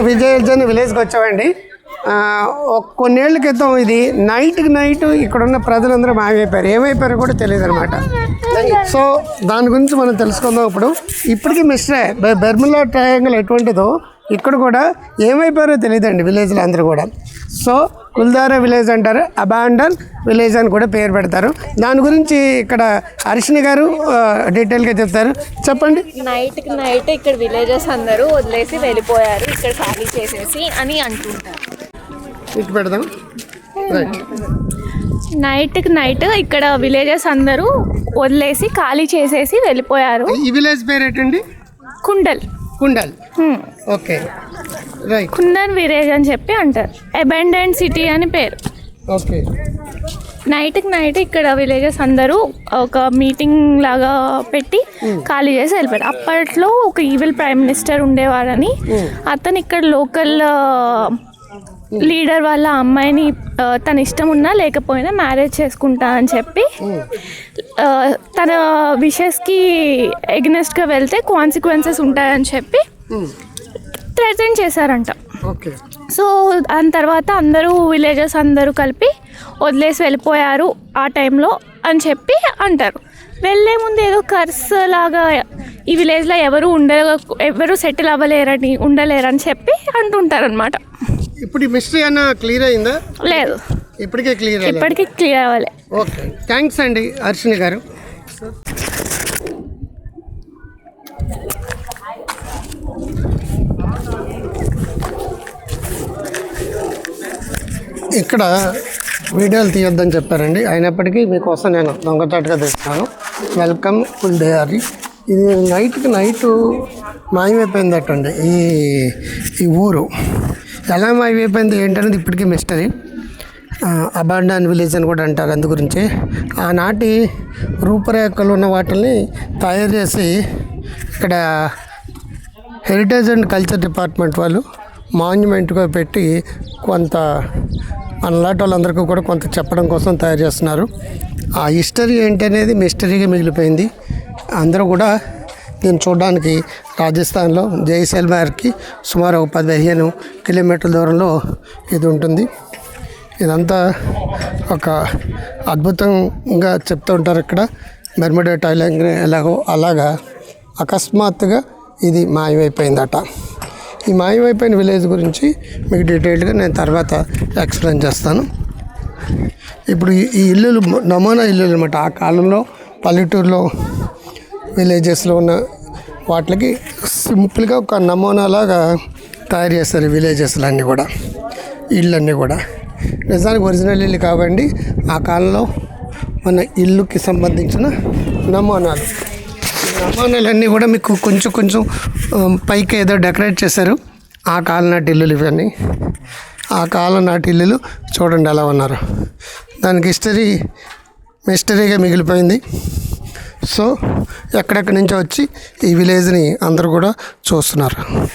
విజయర్జన్ విలేజ్కి వచ్చామండి. కొన్నేళ్ళ క్రితం ఇది నైట్కి నైట్ ఇక్కడున్న ప్రజలందరూ మాయమైపోయారు ఏమైపోయారో కూడా తెలియదు అనమాట సో దాని గురించి మనం తెలుసుకుందాం ఇప్పుడు. ఇప్పటికీ మిస్టరే బె- బెర్ములా ట్రయాంగిల్ ఎటువంటిదో ఇక్కడ కూడా ఏమైపోయారో తెలియదండి విలేజ్లో అందరూ కూడా. సో కుల్దారా విలేజ్ అంటారు అబాండన్ విలేజ్ అని కూడా పేరు పెడతారు. దాని గురించి ఇక్కడ హర్షిని గారు డీటెయిల్గా చెప్తారు. చెప్పండి. నైట్కి నైట్ ఇక్కడ విలేజెస్ అందరూ వదిలేసి వెళ్ళిపోయారు ఇక్కడ ఖాళీ చేసేసి అని అంటుంటారు. ఇటు పెడదాం. నైట్కి నైట్ ఇక్కడ విలేజెస్ అందరూ వదిలేసి ఖాళీ చేసేసి వెళ్ళిపోయారు. ఈ విలేజ్ పేరు ఏంటండి Kundal. Kundal. Okay. Right. Kundan village అని చెప్పి అంటారు. అబెండెంట్ సిటీ అని పేరు. ఓకే. నైట్కి నైట్ ఇక్కడ విలేజెస్ అందరూ ఒక మీటింగ్ లాగా పెట్టి ఖాళీ చేసి వెళ్ళిపోయారు. అప్పట్లో ఒక ఈవిల్ ప్రైమ్ మినిస్టర్ ఉండేవారని అతను ఇక్కడ లోకల్ లీడర్ వాళ్ళ అమ్మాయిని తన ఇష్టం ఉన్నా లేకపోయినా మ్యారేజ్ చేసుకుంటా అని చెప్పి తన విషెస్కి ఎగ్నెస్ట్గా వెళ్తే కాన్సిక్వెన్సెస్ ఉంటాయని చెప్పి థ్రెటన్ చేశారంట. ఓకే. సో దాని తర్వాత అందరూ విలేజెస్ అందరూ కలిపి వదిలేసి వెళ్ళిపోయారు ఆ టైంలో అని చెప్పి అంటారు. వెళ్ళే ముందు ఏదో కర్స్ లాగా ఈ విలేజ్లో ఎవరు ఉండ ఎవరు సెటిల్ అవ్వలేరని ఉండలేరని చెప్పి అంటుంటారు అనమాట ఇప్పుడు ఈ మిస్టరీ అన్న క్లియర్ అయిందా? లేదు. ఇప్పటికే క్లియర్ ఇప్పటికీ క్లియర్ అవ్వలే. ఓకే. థ్యాంక్స్ అండి హర్షిని గారు. ఇక్కడ వీడియోలు తీయొద్దని చెప్పారండి. అయినప్పటికీ మీకోసం నేను దొంగచాటుగా తెస్తాను వెల్కమ్ ఫుల్ డేయారి ఇది నైట్కి నైట్ మాయమైపోయిందటండి. ఈ ఈ ఊరు. ఎలా మాయమైపోయింది ఏంటనేది ఇప్పటికీ మిస్టరీ అబాండాన్ విలేజ్ అని కూడా అంటారు అందు గురించి ఆనాటి రూపురేఖలు ఉన్న వాటిని తయారు చేసి ఇక్కడ హెరిటేజ్ అండ్ కల్చర్ డిపార్ట్మెంట్ వాళ్ళు మాన్యుమెంట్గా పెట్టి కొంత మనలాంటి వాళ్ళందరికీ కూడా కొంత చెప్పడం కోసం తయారు చేస్తున్నారు. ఆ హిస్టరీ ఏంటి అనేది మిస్టరీగా మిగిలిపోయింది. అందరూ కూడా దీన్ని చూడడానికి రాజస్థాన్లో జైసల్మేర్కి సుమారు ఒక పదిహేను కిలోమీటర్ల దూరంలో ఇది ఉంటుంది. ఇదంతా ఒక అద్భుతంగా చెప్తూ ఉంటారు ఇక్కడ. మెర్మడే టైలింగ్ ఎలాగో అలాగా అకస్మాత్తుగా ఇది మాయమైపోయిందట. ఈ మాయమైపోయిన విలేజ్ గురించి మీకు డీటెయిల్డ్గా నేను తర్వాత ఎక్స్ప్లెయిన్ చేస్తాను. ఇప్పుడు ఈ- ఈ ఇల్లులు నమూనా ఇల్లులు అనమాట ఆ కాలంలో పల్లెటూరులో విలేజెస్లో ఉన్న వాటికి సింపుల్గా ఒక నమూనాలాగా తయారు చేస్తారు ఈ విలేజెస్లో అన్నీ కూడా ఇళ్ళన్నీ కూడా. నిజానికి ఒరిజినల్ ఇల్లు కావండి ఆ కాలంలో మన ఇల్లుకి సంబంధించిన నమూనాలు. నమూనాలన్నీ కూడా మీకు కొంచెం కొంచెం పైకి ఏదో డెకరేట్ చేశారు. ఆ కాలం నాటి ఇల్లులు ఇవన్నీ. ఆ కాలం నాటి ఇల్లులు చూడండి ఎలా ఉన్నారు. దానికి హిస్టరీ మిస్టరీగా మిగిలిపోయింది. సో ఎక్కడెక్కడి నుంచో వచ్చి ఈ విలేజ్ని అందరూ కూడా చూస్తున్నారు.